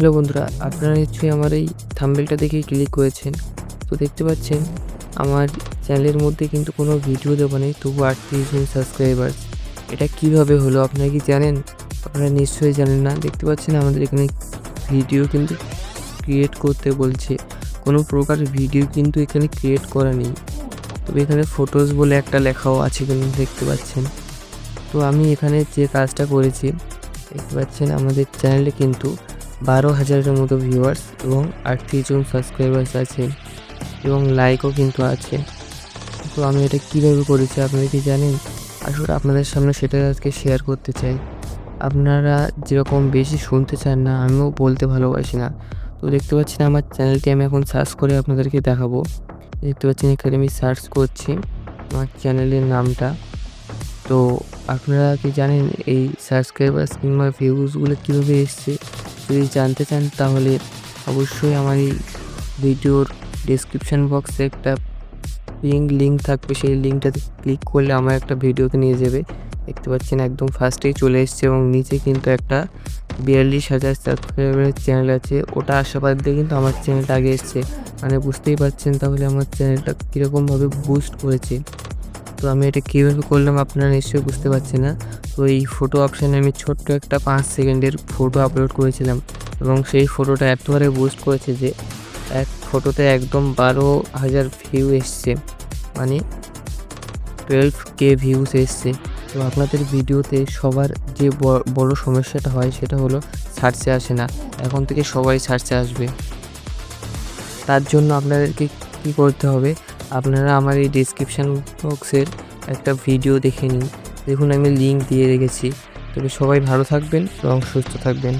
Hello বন্ধুরা, আপনারা নিশ্চয়ই আমার এই থাম্বেলটা দেখেই ক্লিক করেছেন। তো দেখতে পাচ্ছেন, আমার চ্যানেলের মধ্যে কিন্তু কোনো ভিডিও দেওয়া নেই তবু আটত্রিশ জন সাবস্ক্রাইবার এটা কীভাবে হলো, আপনারা কি জানেন? আপনারা নিশ্চয়ই জানেন না। দেখতে পাচ্ছেন, আমাদের এখানে ভিডিও কিন্তু ক্রিয়েট করতে বলছে। কোনো প্রকার ভিডিও কিন্তু এখানে ক্রিয়েট করা নেই। তবে এখানে ফটোস বলে একটা লেখাও আছে কিন্তু দেখতে পাচ্ছেন। তো আমি এখানে যে কাজটা করেছি, দেখতে পাচ্ছেন, আমাদের চ্যানেলে কিন্তু বারো হাজারের মতো ভিউয়ার্স এবং আটত্রিশ জন সাবস্ক্রাইবার্স আছে এবং লাইকও কিন্তু আছে। তো আমি এটা কীভাবে করেছি আপনারা কি জানেন? আসলে আপনাদের সামনে সেটা আজকে শেয়ার করতে চাই। আপনারা যেরকম বেশি শুনতে চান না, আমিও বলতে ভালোবাসি না। তো দেখতে পাচ্ছেন আমার চ্যানেলটি আমি এখন সার্চ করে আপনাদেরকে দেখাবো। দেখতে পাচ্ছেন এখানে আমি সার্চ করছি আমার চ্যানেলের নামটা। তো আপনারা কি জানেন এই সাবস্ক্রাইবার্স কিংবা ভিউজগুলো কীভাবে এসছে? যদি জানতে চান, তাহলে অবশ্যই আমার এই ভিডিওর ডিসক্রিপশান বক্সে একটা লিঙ্ক লিঙ্ক থাকবে। সেই লিঙ্কটাতে ক্লিক করলে আমার একটা ভিডিওতে নিয়ে যাবে। দেখতে পাচ্ছেন একদম ফার্স্টেই চলে এসছে এবং নিচে কিন্তু একটা বিয়াল্লিশ হাজার সাবস্ক্রাইবারের চ্যানেল আছে। ওটা আসা বাদ দিয়ে কিন্তু আমার চ্যানেলটা আগে এসছে। মানে বুঝতেই পারছেন তাহলে আমার চ্যানেলটা কীরকমভাবে বুস্ট করেছে। তো আমি এটা কীভাবে করলাম আপনারা নিশ্চয়ই বুঝতে পারছি না। তো এই ফটো অপশানে আমি ছোট্ট একটা পাঁচ সেকেন্ডের ফটো আপলোড করেছিলাম এবং সেই ফটোটা এতবারে বুস্ট করেছে যে এক ফটোতে একদম বারো হাজার ভিউ এসছে। মানে টুয়েলভ কে ভিউস এসছে। তো আপনাদের ভিডিওতে সবার যে বড় সমস্যাটা হয় সেটা হলো সার্চে আসে না। এখন থেকে সবাই সার্চে আসবে। তার জন্য আপনাদেরকে কী করতে হবে? আপনারা আমার এই ডিসক্রিপশান বক্সের একটা ভিডিও দেখে নিন। দেখুন, আমি লিঙ্ক দিয়ে রেখেছি। তবে সবাই ভালো থাকবেন এবং সুস্থ থাকবেন।